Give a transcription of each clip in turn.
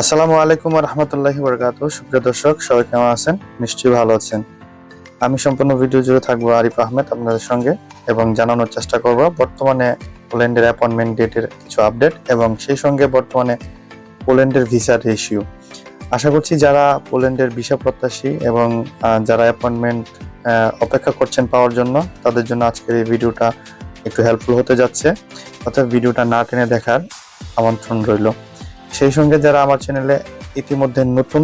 আসসালামু আলাইকুম রহমতুল্লাহি বরকাত সুপ্রিয় দর্শক, সবাই কেমন আছেন? নিশ্চয়ই ভালো আছেন। আমি সম্পূর্ণ ভিডিও জুড়ে থাকব আরিফ আহমেদ আপনাদের সঙ্গে এবং জানানোর চেষ্টা করব বর্তমানে পোল্যান্ডের অ্যাপয়েন্টমেন্ট ডেটের কিছু আপডেট এবং সেই সঙ্গে বর্তমানে পোল্যান্ডের ভিসা রেশিও। আশা করছি যারা পোল্যান্ডের ভিসা প্রত্যাশী এবং যারা অ্যাপয়েন্টমেন্ট অপেক্ষা করছেন পাওয়ার জন্য, তাদের জন্য আজকের এই ভিডিওটা একটু হেল্পফুল হতে যাচ্ছে। অর্থাৎ ভিডিওটা না টেনে দেখার আমন্ত্রণ রইল। সেই সঙ্গে যারা আমার চ্যানেলে ইতিমধ্যে নতুন,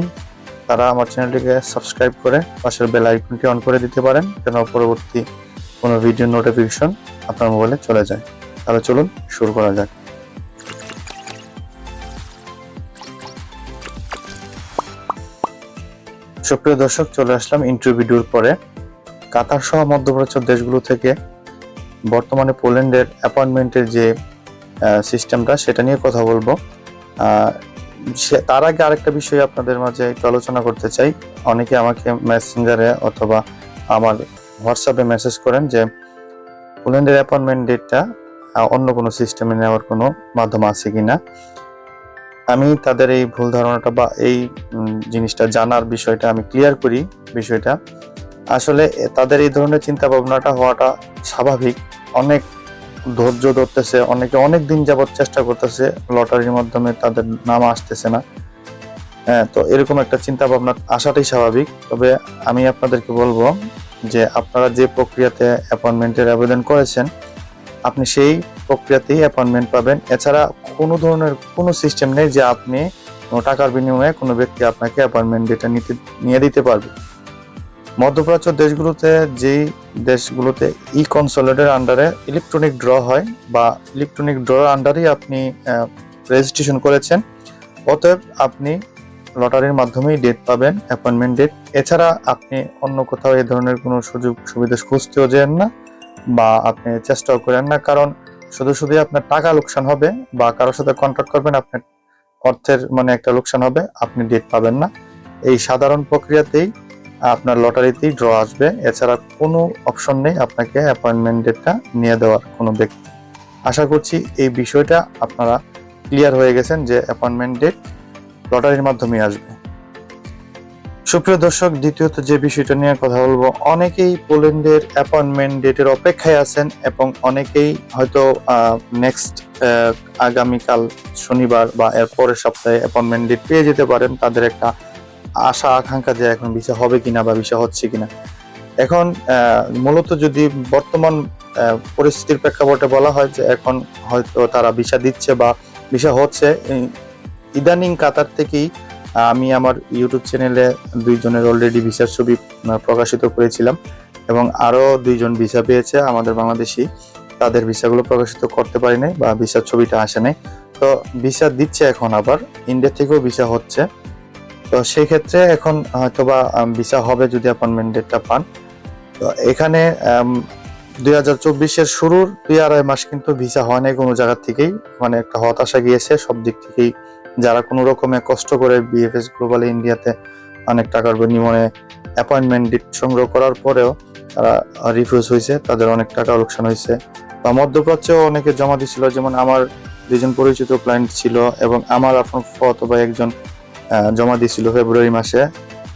তারা আমার চ্যানেলটিকে সাবস্ক্রাইব করে পাশের বেল আইকনটি অন করে দিতে পারেন, যেন পরবর্তী কোনো ভিডিও নোটিফিকেশন আপনার মোবাইলে চলে যায়। তাহলে চলুন শুরু করা যাক। সুপ্রিয় দর্শক, চলে আসলাম ইন্টারভিউ ভিডিওর পরে। কাতার সহ মধ্যপ্রাচ্য দেশগুলো থেকে বর্তমানে পোল্যান্ডের অ্যাপয়েন্টমেন্টের যে সিস্টেমটা, সেটা নিয়ে কথা বলব। তার আগে আরেকটা বিষয় আপনাদের মাঝে একটু আলোচনা করতে চাই। অনেকে আমাকে মেসেঞ্জারে অথবা আমার হোয়াটসঅ্যাপে মেসেজ করেন যে পোল্যান্ডের অ্যাপয়েন্টমেন্ট ডেটটা অন্য কোনো সিস্টেমে নেওয়ার কোনো মাধ্যম আছে কি না আমি তাদের এই ভুল ধারণাটা বা এই জিনিসটা জানার বিষয়টা আমি ক্লিয়ার করি বিষয়টা। আসলে তাদের এই ধরনের চিন্তা ভাবনাটা হওয়াটা স্বাভাবিক। অনেক ধৈর্য ধরতেছে, অনেকে অনেক দিন যাবত চেষ্টা করতেছে, লটারির মাধ্যমে তাদের নাম আসতেছে না। হ্যাঁ তো এরকম একটা চিন্তা ভাবনা আসাটাই স্বাভাবিক। তবে আমি আপনাদেরকে বলব যে আপনারা যে প্রক্রিয়াতে অ্যাপয়েন্টমেন্টের আবেদন করেছেন, আপনি সেই প্রক্রিয়াতেই অ্যাপয়েন্টমেন্ট পাবেন। এছাড়া কোনো ধরনের কোনো সিস্টেম নেই যে আপনি কোনো টাকার বিনিময়ে কোনো ব্যক্তি আপনাকে অ্যাপয়েন্টমেন্ট ডেটা নিতে, নিয়ে দিতে পারবে। মধ্যপ্রাচ্য দেশগুলোতে যেই দেশগুলোতে ই কনসোলেটের আন্ডারে ইলেকট্রনিক ড্র হয় বা ইলেকট্রনিক ড্রর আন্ডারেই আপনি রেজিস্ট্রেশন করেছেন, অতএব আপনি লটারির মাধ্যমেই ডেট পাবেন অ্যাপয়েন্টমেন্ট ডেট এছাড়া আপনি অন্য কোথাও এই ধরনের কোনো সুযোগ সুবিধা খুঁজতেও যেন না বা আপনি চেষ্টাও করেন না, কারণ শুধু শুধু আপনার টাকা লোকসান হবে বা কারোর সাথে কন্ট্যাক্ট করবেন, আপনার অর্থের মানে একটা লোকসান হবে, আপনি ডেট পাবেন না। এই সাধারণ প্রক্রিয়াতেই আপনার লটারিতেই ড্র আসবে। এছাড়া কোনো অপশন নেই আপনাকে অ্যাপয়েন্টমেন্ট ডেটটা নিয়ে দেওয়ার কোনো ব্যক্তি। আশা করছি এই বিষয়টা আপনারা ক্লিয়ার হয়ে গেছেন যে অ্যাপয়েন্টমেন্ট ডেট লটারির মাধ্যমে আসবে। সুপ্রিয় দর্শক, দ্বিতীয়ত যে বিষয়টা নিয়ে কথা বলব, অনেকেই পোল্যান্ডের অ্যাপয়েন্টমেন্ট ডেটের অপেক্ষায় আছেন এবং অনেকেই হয়তো নেক্সট আগামীকাল শনিবার বা এর পরের সপ্তাহে অ্যাপয়েন্টমেন্ট ডেট পেয়ে যেতে পারেন। তাদের একটা আশা, আকাঙ্ক্ষা যে এখন ভিসা হবে কিনা বা ভিসা হচ্ছে কিনা। এখন মূলত যদি বর্তমান পরিস্থিতির প্রেক্ষাপটে বলা হয় যে এখন হয়তো তারা ভিসা দিচ্ছে বা ভিসা হচ্ছে ইদানিং কাতার থেকেই আমি আমার ইউটিউব চ্যানেলে দুইজনের অলরেডি ভিসার ছবি প্রকাশিত করেছিলাম এবং আরও দুইজন ভিসা পেয়েছে আমাদের বাংলাদেশি। তাদের ভিসাগুলো প্রকাশিত করতে পারি নাই বা ভিসার ছবিটা আসে নাই। তো ভিসা দিচ্ছে এখন আবার ইন্ডিয়া থেকেও ভিসা হচ্ছে। তো সেই ক্ষেত্রে এখন হয়তোবা ভিসা হবে যদি অ্যাপয়েন্টমেন্ট ডেটটা পান। তো এখানে দুই হাজার চব্বিশের শুরুর দুই আড়াই মাস কিন্তু ভিসা হয় নাই কোনো জায়গা থেকেই। মানে একটা হতাশা গিয়েছে সব দিক থেকেই। যারা কোনো রকমে কষ্ট করে বিএফএস গ্লোবাল ইন্ডিয়াতে অনেক টাকার বিনিময়ে অ্যাপয়েন্টমেন্ট ডেট সংগ্রহ করার পরেও তারা রিফিউজ হয়েছে, তাদের অনেক টাকা লোকসান হয়েছে। বা মধ্যপ্রাচ্যেও অনেকে জমা দিছিল যেমন আমার দুজন পরিচিত ক্লায়েন্ট ছিল এবং আমার আপন অথবা একজন জমা দিয়েছিল ফেব্রুয়ারি মাসে।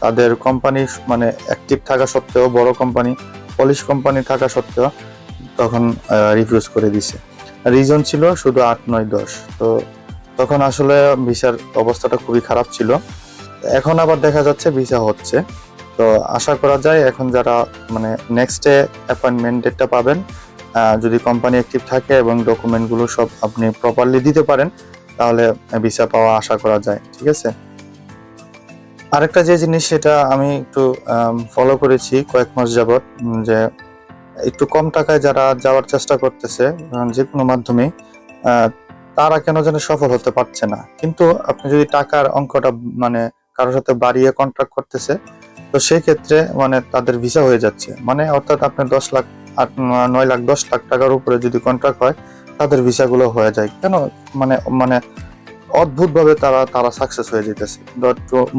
তাদের কোম্পানি মানে অ্যাক্টিভ থাকা সত্ত্বেও, বড় কোম্পানি পলিশ কোম্পানি থাকা সত্ত্বেও তখন রিফিউজ করে দিছে। রিজন ছিল শুধু আট, নয়, দশ। তো তখন আসলে ভিসার অবস্থাটা খুবই খারাপ ছিল। এখন আবার দেখা যাচ্ছে ভিসা হচ্ছে। তো আশা করা যায় এখন যারা মানে নেক্সটে অ্যাপয়েন্টমেন্ট ডেটটা পাবেন যদি কোম্পানি অ্যাক্টিভ থাকে এবং ডকুমেন্টগুলো সব আপনি প্রপারলি দিতে পারেন, তাহলে ভিসা পাওয়া আশা করা যায়। ঠিক আছে? আরেকটা যে জিনিস সেটা আমি একটু ফলো করেছি কয়েক মাস উম, যে একটু কম টাকায় যারা যাওয়ার চেষ্টা করতেছে যে কোনো মাধ্যমে তারা কেন যেন সফল হতে পারছে না। কিন্তু আপনি যদি টাকার অঙ্কটা মানে কারোর সাথে বাড়িয়ে কন্ট্রাক্ট করতেছে তো সেই ক্ষেত্রে মানে তাদের ভিসা হয়ে যাচ্ছে। মানে অর্থাৎ আপনার দশ লাখ আট নয় লাখ দশ লাখ টাকার উপরে যদি কন্ট্রাক্ট হয় তাদের ভিসাগুলো হয়ে যায়। কেন? মানে মানে অদ্ভুত ভাবে তারা তারা সাকসেস হয়ে যেতেছে।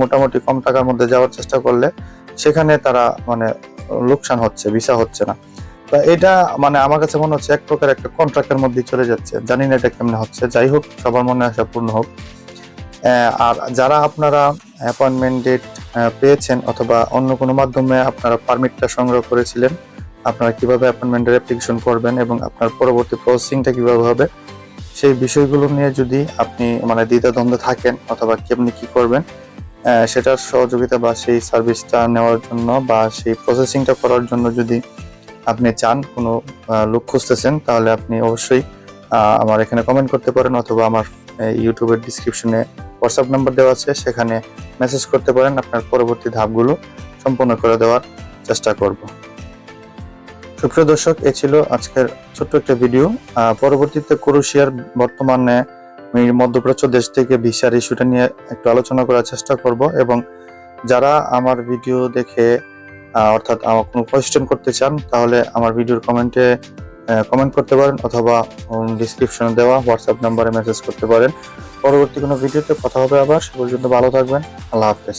মোটামুটি কম টাকার মধ্যে যাওয়ার চেষ্টা করলে সেখানে তারা মানে লোকসান হচ্ছে, ভিসা হচ্ছে না। তো এটা মানে আমার কাছে মনে হচ্ছে এক প্রকার একটা কন্ট্রাক্টের মধ্যে চলে যাচ্ছে। জানি না এটা কেমনে হচ্ছে। যাই হোক, সবার মনে আশা পূর্ণ হোক। আর যারা আপনারা অ্যাপয়েন্টমেন্ট ডেট পেয়েছেন অথবা অন্য কোনো মাধ্যমে আপনারা পারমিটটা সংগ্রহ করেছিলেন, আপনারা কীভাবে অ্যাপয়েন্টমেন্টের অ্যাপ্লিকেশন করবেন এবং আপনার পরবর্তী প্রসেসিংটা কীভাবে হবে সেই বিষয়গুলো নিয়ে যদি আপনি মানে দ্বিধাদ্বন্দ্বে থাকেন অথবা কেমনি কি করবেন সেটার সহযোগিতা বা সেই সার্ভিসটা নেওয়ার জন্য বা সেই প্রসেসিংটা করার জন্য যদি আপনি চান, কোনো লোক খুঁজতেছেন, তাহলে আপনি অবশ্যই আমার এখানে কমেন্ট করতে পারেন অথবা আমার ইউটিউবের ডিসক্রিপশনে হোয়াটসঅ্যাপ নাম্বার দেওয়া আছে, সেখানে মেসেজ করতে পারেন। আপনার পরবর্তী ধাপগুলো সম্পূর্ণ করে দেওয়ার চেষ্টা করব। সুপ্রিয় দর্শক, এ ছিল আজকের ছোট্ট একটা ভিডিও পরবর্তীতে ক্রোশিয়ার বর্তমানে আমি মধ্যপ্রাচ্য দেশ থেকে ভিসার ইস্যুটা নিয়ে একটু আলোচনা করার চেষ্টা করব এবং যারা আমার ভিডিও দেখে অর্থাৎ আমার কোনো কোয়েশ্চেন করতে চান, তাহলে আমার ভিডিওর কমেন্টে কমেন্ট করতে পারেন অথবা ডিসক্রিপশনে দেওয়া হোয়াটসঅ্যাপ নাম্বারে মেসেজ করতে পারেন। পরবর্তী কোনো ভিডিওতে কথা হবে আবার। সে পর্যন্ত ভালো থাকবেন। আল্লাহ হাফেজ।